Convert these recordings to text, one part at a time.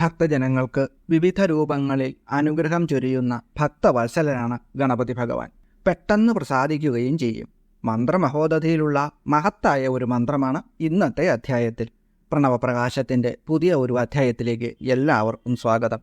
ഭക്തജനങ്ങൾക്ക് വിവിധ രൂപങ്ങളിൽ അനുഗ്രഹം ചൊരിയുന്ന ഭക്തവത്സലനാണ് ഗണപതി ഭഗവാൻ. പെട്ടെന്ന് പ്രസാദിക്കുകയും ചെയ്യും. മന്ത്രമഹോദധിയിലുള്ള മഹത്തായ ഒരു മന്ത്രമാണ് ഇന്നത്തെ അധ്യായത്തിൽ. പ്രണവപ്രകാശത്തിന്റെ പുതിയ ഒരു അധ്യായത്തിലേക്ക് എല്ലാവർക്കും സ്വാഗതം.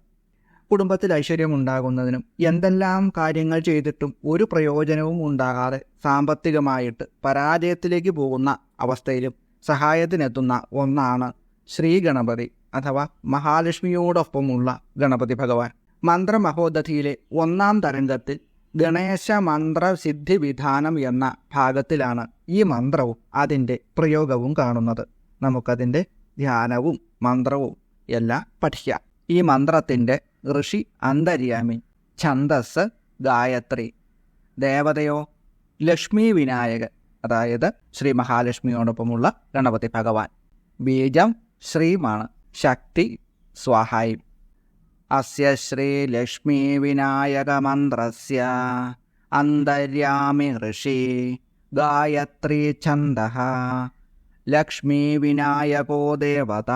കുടുംബത്തിൽ ഐശ്വര്യമുണ്ടാകുന്നതിനും എന്തെല്ലാം കാര്യങ്ങൾ ചെയ്തിട്ടും ഒരു പ്രയോജനവും ഉണ്ടാകാതെ സാമ്പത്തികമായിട്ട് പരാജയത്തിലേക്ക് പോകുന്ന അവസ്ഥയിലും സഹായത്തിനെത്തുന്ന ഒന്നാണ് ശ്രീ ഗണപതി. അഥവാ മഹാലക്ഷ്മിയോടൊപ്പമുള്ള ഗണപതി ഭഗവാൻ. മന്ത്രമഹോദധിയിലെ ഒന്നാം തരംഗത്തിൽ ഗണേശ മന്ത്ര സിദ്ധി വിധാനം എന്ന ഭാഗത്തിലാണ് ഈ മന്ത്രവും അതിന്റെ പ്രയോഗവും കാണുന്നത്. നമുക്കതിന്റെ ധ്യാനവും മന്ത്രവും എല്ലാം പഠിക്കാം. ഈ മന്ത്രത്തിന്റെ ഋഷി അന്തര്യാമി ഛന്ദസ് ഗായത്രി ദേവതയോ ലക്ഷ്മി വിനായകൻ അതായത് ശ്രീ മഹാലക്ഷ്മിയോടൊപ്പമുള്ള ഗണപതി ഭഗവാൻ. ബീജം ശ്രീമാണ്. ശക്തി സ്വാഹായും. അസ്യ ശ്രീലക്ഷ്മീ വിനായകമന്ത്രസ്യ അന്തര്യാമി ഋഷി ഗായത്രീ ഛന്ദ. ലക്ഷ്മീ വിനായകോ ദേവത.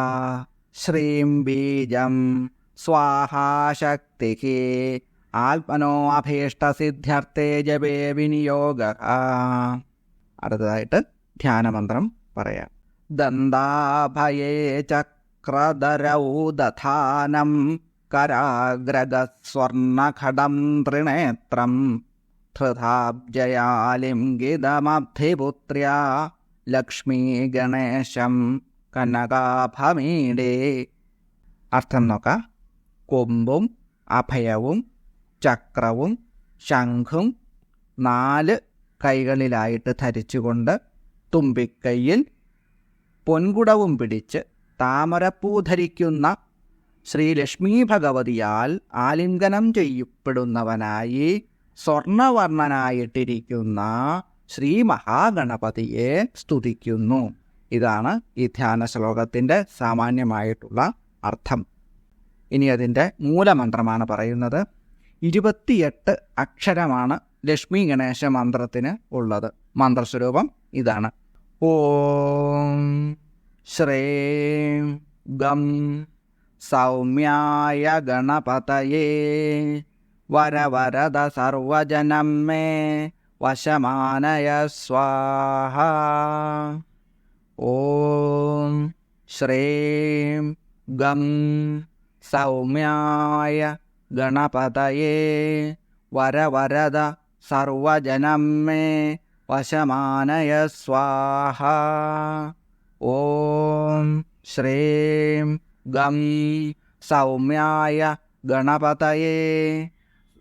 ശ്രീം ബീജം സ്വാഹാശക്തി ആത്മനോ അഭീഷ്ടസിദ്ധ്യർത്ഥേ ജപേ വിനിയോഗ. അടുത്തതായിട്ട് ധ്യാനമന്ത്രം പറയാം. ദന്താഭയേ ചക്രധരൗ ദധാനം കരാഗ്രഗസ്വർണഘടം ത്രിനേത്രം ധൃതാബ്ജയാലിംഗിതമബ്ധിപുത്ര്യ ലക്ഷ്മീഗണേശം കനകാഭമീഡേ അർത്ഥം നോക്കാം. കൊമ്പും അഭയവും ചക്രവും ശംഖും നാല് കൈകളിലായിട്ട് ധരിച്ചുകൊണ്ട് തുമ്പിക്കൈയിൽ പൊൻകുടവും പിടിച്ച് താമരപ്പൂ ധരിക്കുന്ന ശ്രീലക്ഷ്മി ഭഗവതിയാൽ ആലിംഗനം ചെയ്യപ്പെടുന്നവനായി സ്വർണവർണനായിട്ടിരിക്കുന്ന ശ്രീ മഹാഗണപതിയെ സ്തുതിക്കുന്നു. ഇതാണ് ഈ ധ്യാന ശ്ലോകത്തിന്റെ സാമാന്യമായിട്ടുള്ള അർത്ഥം. ഇനി അതിന്റെ മൂലമന്ത്രമാണ് പറയുന്നത്. ഇരുപത്തിയെട്ട് അക്ഷരമാണ് ലക്ഷ്മി ഗണേശ മന്ത്രത്തിന് ഉള്ളത്. മന്ത്രസ്വരൂപം ഇതാണ്. ഓം ശ്രീം ഗം സൗമ്യായ ഗണപതയേ വരവരദ സർവജനം മേ വശമാനയ സ്വാഹ ഓം ശ്രീം ഗം സൗമ്യായ ഗണപതയേ വരവരദ സർവജനം മേ വശമാനയ സ്വാഹ ഓം ശ്രീം ഗം സൗമ്യായ ഗണപതയേ.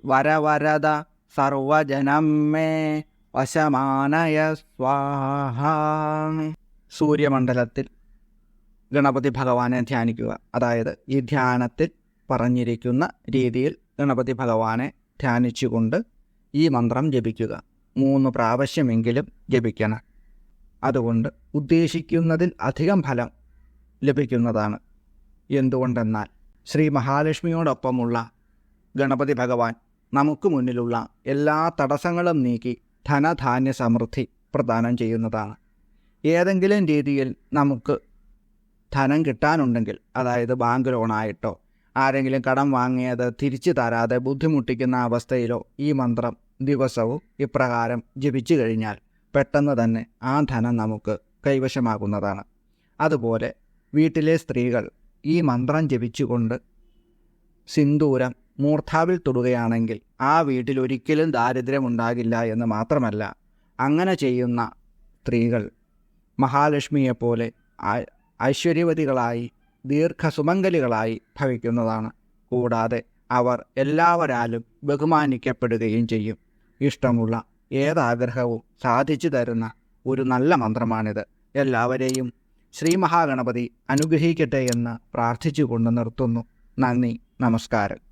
വരവരദ സർവജനം മേ വശമാനയ സ്വാഹ. സൂര്യമണ്ഡലത്തിൽ ഗണപതി ഭഗവാനെ ധ്യാനിക്കുക. അതായത് ഈ ധ്യാനത്തിൽ പറഞ്ഞിരിക്കുന്ന രീതിയിൽ ഗണപതി ഭഗവാനെ ധ്യാനിച്ചുകൊണ്ട് ഈ മന്ത്രം ജപിക്കുക. മൂന്ന് പ്രാവശ്യമെങ്കിലും ജപിക്കണം. അതുകൊണ്ട് ഉദ്ദേശിക്കുന്നതിൽ അധികം ഫലം ലഭിക്കുന്നതാണ്. എന്തുകൊണ്ടെന്നാൽ ശ്രീ മഹാലക്ഷ്മിയോടൊപ്പമുള്ള ഗണപതി ഭഗവാൻ നമുക്ക് മുന്നിലുള്ള എല്ലാ തടസ്സങ്ങളും നീക്കി ധനധാന്യ സമൃദ്ധി പ്രദാനം ചെയ്യുന്നതാണ്. ഏതെങ്കിലും രീതിയിൽ നമുക്ക് ധനം കിട്ടാനുണ്ടെങ്കിൽ അതായത് ബാങ്ക് ലോണായിട്ടോ ആരെങ്കിലും കടം വാങ്ങിയത് തിരിച്ചു തരാതെ ബുദ്ധിമുട്ടിക്കുന്ന അവസ്ഥയിലോ ഈ മന്ത്രം ദിവസവും ഇപ്രകാരം ജപിച്ചു കഴിഞ്ഞാൽ പെട്ടെന്ന് തന്നെ ആ ധനം നമുക്ക് കൈവശമാകുന്നതാണ്. അതുപോലെ വീട്ടിലെ സ്ത്രീകൾ ഈ മന്ത്രം ജപിച്ചുകൊണ്ട് സിന്ദൂരം മൂർധാവിൽ തൊടുകയാണെങ്കിൽ ആ വീട്ടിൽ ഒരിക്കലും ദാരിദ്ര്യം ഉണ്ടാകില്ല എന്ന് മാത്രമല്ല അങ്ങനെ ചെയ്യുന്ന സ്ത്രീകൾ മഹാലക്ഷ്മിയെപ്പോലെ ഐശ്വര്യവതികളായി ദീർഘസുമംഗലികളായി ഭവിക്കുന്നതാണ്. കൂടാതെ അവർ എല്ലാവരാലും ബഹുമാനിക്കപ്പെടുകയും ചെയ്യും. ഇഷ്ടമുള്ള ഏതാഗ്രഹവും സാധിച്ചു തരുന്ന ഒരു നല്ല മന്ത്രമാണിത്. എല്ലാവരെയും ശ്രീ മഹാഗണപതി അനുഗ്രഹിക്കട്ടെ എന്ന് പ്രാർത്ഥിച്ചുകൊണ്ട് നിർത്തുന്നു. നന്ദി നമസ്കാരം.